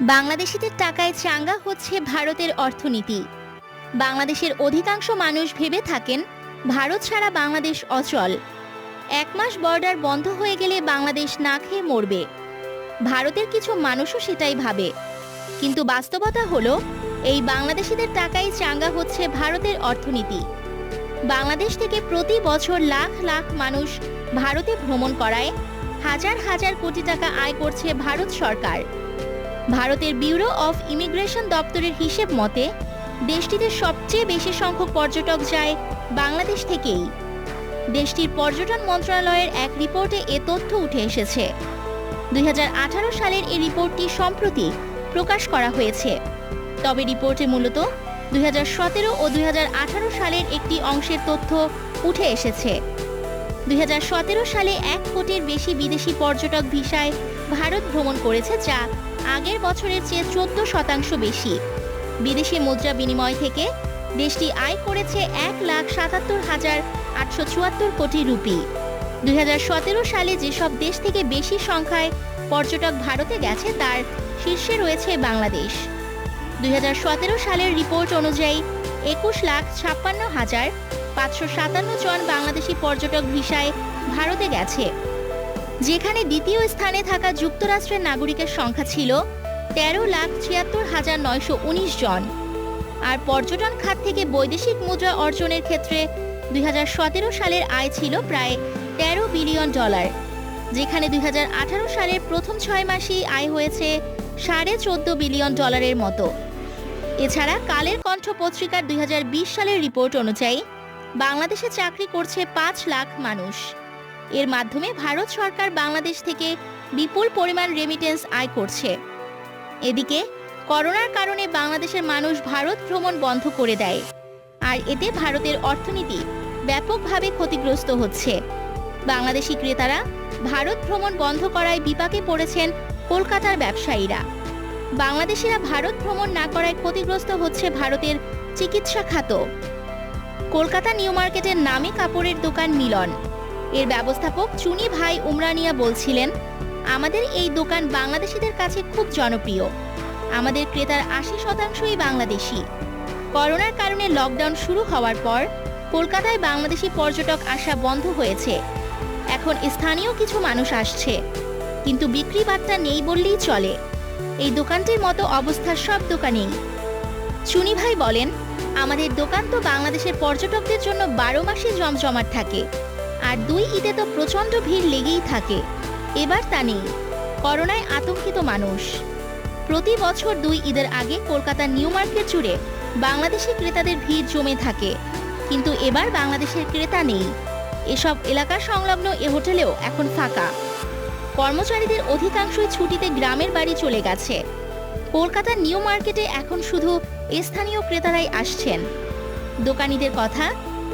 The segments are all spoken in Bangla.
বাংলাদেশিদের টাকায় চাঙ্গা হচ্ছে ভারতের অর্থনীতি। বাংলাদেশের অধিকাংশ মানুষ ভেবে থাকেন, ভারত ছাড়া বাংলাদেশ অচল। এক মাস বর্ডার বন্ধ হয়ে গেলে বাংলাদেশ না খেয়ে মরবে। ভারতের কিছু মানুষও সেটাই ভাবে। কিন্তু বাস্তবতা হলো, এই বাংলাদেশিদের টাকায় চাঙ্গা হচ্ছে ভারতের অর্থনীতি। বাংলাদেশ থেকে প্রতি বছর লাখ লাখ মানুষ ভারতে ভ্রমণ করায়, হাজার হাজার কোটি টাকা আয় করছে ভারত সরকার। ভারতের ব্যুরো অফ ইমিগ্রেশন দপ্তরের হিসেব মতে, দেশটিতে সবচেয়ে বেশি সংখ্যক পর্যটক যায় বাংলাদেশ থেকেই। দেশটির পর্যটন মন্ত্রণালয়ের এক রিপোর্টে এ তথ্য উঠে এসেছে। দুই হাজার আঠারো সালের এই রিপোর্টটি সম্প্রতি প্রকাশ করা হয়েছে। তবে রিপোর্টে মূলত দুই হাজার সতেরো ও দুই হাজার আঠারো সালের একটি অংশের তথ্য উঠে এসেছে। দুই হাজার সতেরো সালে এক কোটির বেশি বিদেশি পর্যটক ভিসায় ভারত ভ্রমণ করেছে যা আগের বছরের চেয়ে চোদ্দ শতাংশ বেশি। বিদেশি মুদ্রা বিনিময় থেকে দেশটি আয় করেছে এক লাখ সাতাত্তর হাজার আটশো চুয়াত্তর কোটি রুপি। দুই হাজার সতেরো সালে যেসব দেশ থেকে বেশি সংখ্যায় পর্যটক ভারতে গেছে, তার শীর্ষে রয়েছে বাংলাদেশ। দুই হাজার সতেরো সালের রিপোর্ট অনুযায়ী একুশ লাখ ছাপ্পান্ন হাজার পাঁচশো সাতান্ন জন বাংলাদেশি পর্যটক ভিসায় ভারতে গেছে। যেখানে দ্বিতীয় স্থানে থাকা যুক্তরাষ্ট্রের নাগরিকের সংখ্যা ছিল তেরো লাখ ছিয়াত্তর হাজার নয়শো উনিশ জন। আর পর্যটন খাত থেকে বৈদেশিক মুদ্রা অর্জনের ক্ষেত্রে দুই হাজার সতেরো সালের আয় ছিল প্রায় তেরো বিলিয়ন ডলার, যেখানে দুই হাজার আঠারো সালের প্রথম ছয় মাসেই আয় হয়েছে সাড়ে চোদ্দ বিলিয়ন ডলারের মতো। এছাড়া কালের কণ্ঠ পত্রিকার দুই হাজার বিশ সালের রিপোর্ট অনুযায়ী বাংলাদেশে চাকরি করছে পাঁচ লাখ মানুষ। এর মাধ্যমে ভারত সরকার বাংলাদেশ থেকে বিপুল পরিমাণ রেমিটেন্স আয় করছে। এদিকে, করোনার কারণে বাংলাদেশের মানুষ ভারত ভ্রমণ বন্ধ করে দেয়। আর এতে ভারতের অর্থনীতি ব্যাপকভাবে ক্ষতিগ্রস্ত হচ্ছে। বাংলাদেশি ক্রেতারা ভারত ভ্রমণ বন্ধ করায় বিপাকে পড়েছেন কলকাতার ব্যবসায়ীরা। বাংলাদেশিরা ভারত ভ্রমণ না করায় ক্ষতিগ্রস্ত হচ্ছে ভারতের চিকিৎসা খাত কলকাতা নিউ মার্কেটের নামী কাপড়ের দোকান মিলন। এর ব্যবস্থাপক চুনি ভাই উমরানিয়া বলছিলেন, আমাদের এই দোকান বাংলাদেশিদের কাছে খুব জনপ্রিয়। আমাদের ক্রেতার আশি শতাংশই বাংলাদেশি। করোনার কারণে লকডাউন শুরু হওয়ার পর কলকাতায় বাংলাদেশি পর্যটক আসা বন্ধ হয়েছে। এখন স্থানীয় কিছু মানুষ আসছে। কিন্তু বিক্রি বার্তা নেই বললেই চলে। এই দোকানটির মতো অবস্থা সব দোকানেই। চুনি ভাই বলেন, আমাদের দোকান তো বাংলাদেশের পর্যটকদের জন্য বারো মাসে জমজমাট থাকে। আর দুই ঈদে তো প্রচণ্ড ভিড় লেগেই থাকে। এবার তা নেই। করোনায় আতঙ্কিত মানুষ। প্রতি বছর দুই ঈদের আগে কলকাতার নিউ মার্কেট জুড়ে বাংলাদেশি ক্রেতাদের ভিড় জমে থাকে। কিন্তু এবার বাংলাদেশের ক্রেতা নেই। এসব এলাকা সংলগ্ন এ হোটেলেও এখন ফাঁকা। কর্মচারীদের অধিকাংশই ছুটিতে গ্রামের বাড়ি চলে গেছে। কলকাতার নিউ মার্কেটে এখন শুধু স্থানীয় ক্রেতারাই আসছেন। দোকানীদের কথা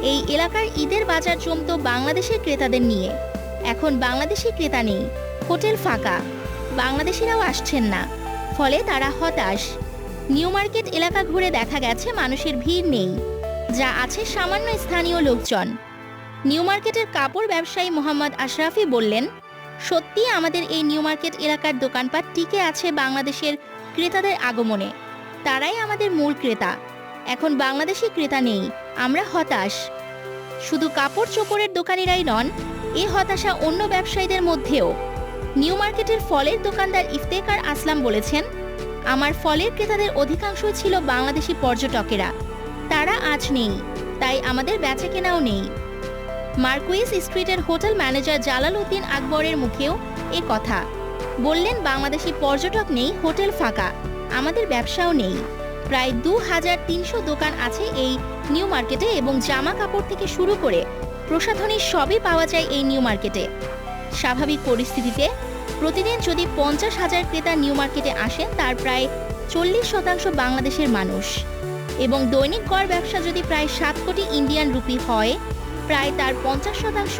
এই এলাকার ঈদের বাজার জমত বাংলাদেশের ক্রেতাদের নিয়ে। এখন বাংলাদেশি ক্রেতা নেই, হোটেল ফাঁকা। বাংলাদেশিরাও আসছেন না, ফলে তারা হতাশ। নিউ মার্কেট এলাকা ঘুরে দেখা গেছে মানুষের ভিড় নেই, যা আছে সামান্য স্থানীয় লোকজন। নিউ মার্কেটের কাপড় ব্যবসায়ী মোহাম্মদ আশরাফি বললেন সত্যি আমাদের এই নিউ মার্কেট এলাকার দোকানপাট টিকে আছে বাংলাদেশের ক্রেতাদের আগমনে। তারাই আমাদের মূল ক্রেতা। এখন বাংলাদেশি ক্রেতা নেই আমরা হতাশ। শুধু কাপড় চোপড়ের দোকানিরাই নন, এ হতাশা অন্য ব্যবসায়ীদের মধ্যেও। নিউ মার্কেটের ফলের দোকানদার ইফতেকার আসলাম বলেছেন, আমার ফলের ক্রেতাদের অধিকাংশই ছিল বাংলাদেশি পর্যটকেরা। তারা আজ নেই, তাই আমাদের বেচা কেনাও নেই। মার্কুইস স্ট্রিটের হোটেল ম্যানেজার জালাল উদ্দিন আকবরের মুখেও এ কথা। বললেন, বাংলাদেশি পর্যটক নেই, হোটেল ফাঁকা। আমাদের ব্যবসাও নেই। প্রায় দু হাজার তিনশো দোকান আছে এই নিউ মার্কেটে এবং জামা কাপড় থেকে শুরু করে প্রসাধনী সবই পাওয়া যায় এই নিউ মার্কেটে। স্বাভাবিক পরিস্থিতিতে প্রতিদিন যদি পঞ্চাশ হাজার ক্রেতা নিউ মার্কেটে আসেন, তার প্রায় চল্লিশ শতাংশ বাংলাদেশের মানুষ। এবং দৈনিক গড় ব্যবসা যদি প্রায় সাত কোটি ইন্ডিয়ান রুপি হয়, প্রায় তার পঞ্চাশ শতাংশ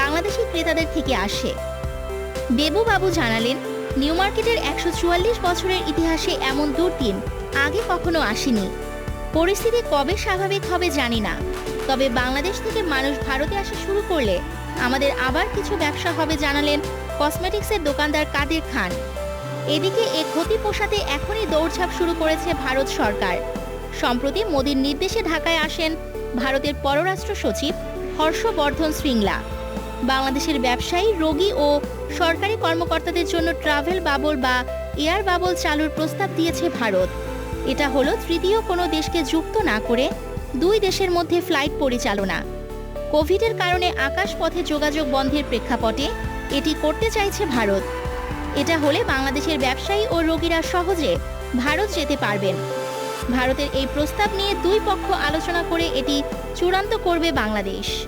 বাংলাদেশি ক্রেতাদের থেকে আসে। দেবু বাবু জানালেন নিউ মার্কেটের একশো চুয়াল্লিশ বছরের ইতিহাসে এমন দুর্দিন আগে কখনো আসেনি। পরিস্থিতি কবে স্বাভাবিক হবে জানি না। তবে বাংলাদেশ থেকে মানুষ ভারতে আসা শুরু করলে আমাদের আবার কিছু ব্যবসা হবে জানালেন কসমেটিক্সের দোকানদার কাদের খান। এদিকে এ ক্ষতি পোষাতে এখনই দৌড়ঝাঁপ শুরু করেছে ভারত সরকার। সম্প্রতি মোদীর নির্দেশে ঢাকায় আসেন ভারতের পররাষ্ট্র সচিব হর্ষবর্ধন শ্রিংলা বাংলাদেশের ব্যবসায়ী, রোগী ও সরকারি কর্মকর্তাদের জন্য ট্রাভেল বাবল বা এয়ার বাবল চালুর প্রস্তাব দিয়েছে ভারত। এটা হলো তৃতীয় কোনো দেশকে যুক্ত না করে দুই দেশের মধ্যে ফ্লাইট পরিচালনা। কোভিডের কারণে আকাশপথে যোগাযোগ বন্ধের প্রেক্ষাপটে এটি করতে চাইছে ভারত। এটা হলে বাংলাদেশের ব্যবসায়ী ও রোগীরা সহজে ভারত যেতে পারবেন। ভারতের এই প্রস্তাব নিয়ে দুই পক্ষ আলোচনা করে এটি চূড়ান্ত করবে বাংলাদেশ।